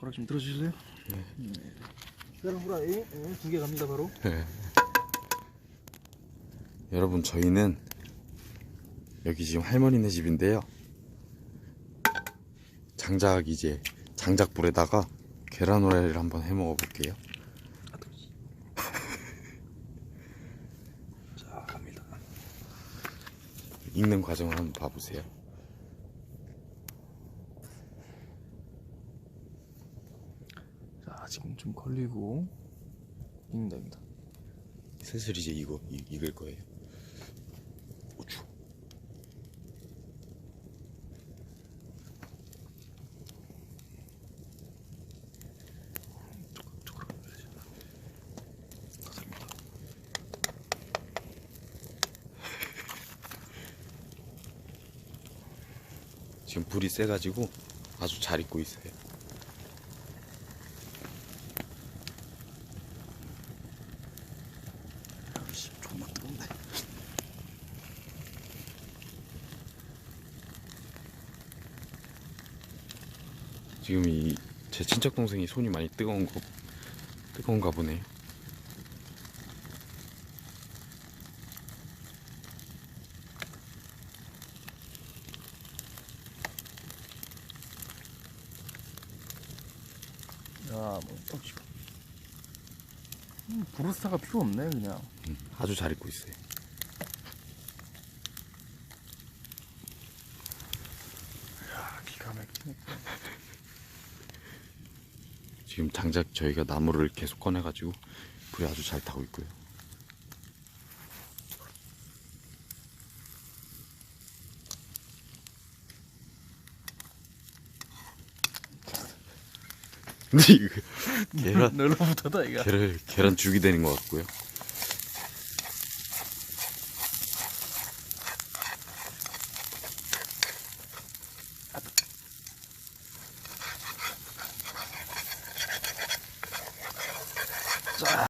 젓가락 좀 들어주실래요? 네. 계란 후라이 네, 두개 갑니다 바로. 여러분 저희는 여기 지금 할머니네 집인데요. 장작 이제 장작불에다가 계란 후라이를 한번 해 먹어 볼게요. 자 갑니다. 익는 과정을 한번 봐보세요. 자 지금 좀 걸리고 익는다. 슬슬 이제 이거 이- 익을 거예요. 우추. 지금 불이 세가지고 아주 잘 익고 있어요. 아씨 존나 뜨겁네. 지금 이 제 친척 동생이 손이 많이 뜨거운 거 뜨거운가 보네요. 야뭐 어, 지금. 음, 브루스타가 필요 없네 그냥. 음, 아주 잘 익고 있어요. 야 기가 막히네. 지금 장작 저희가 나무를 계속 꺼내가지고 불이 아주 잘 타고 있고요. 근데 이거 계란 널로부터다 이거. 계란 계란 죽이 되는 것 같고요. Cara.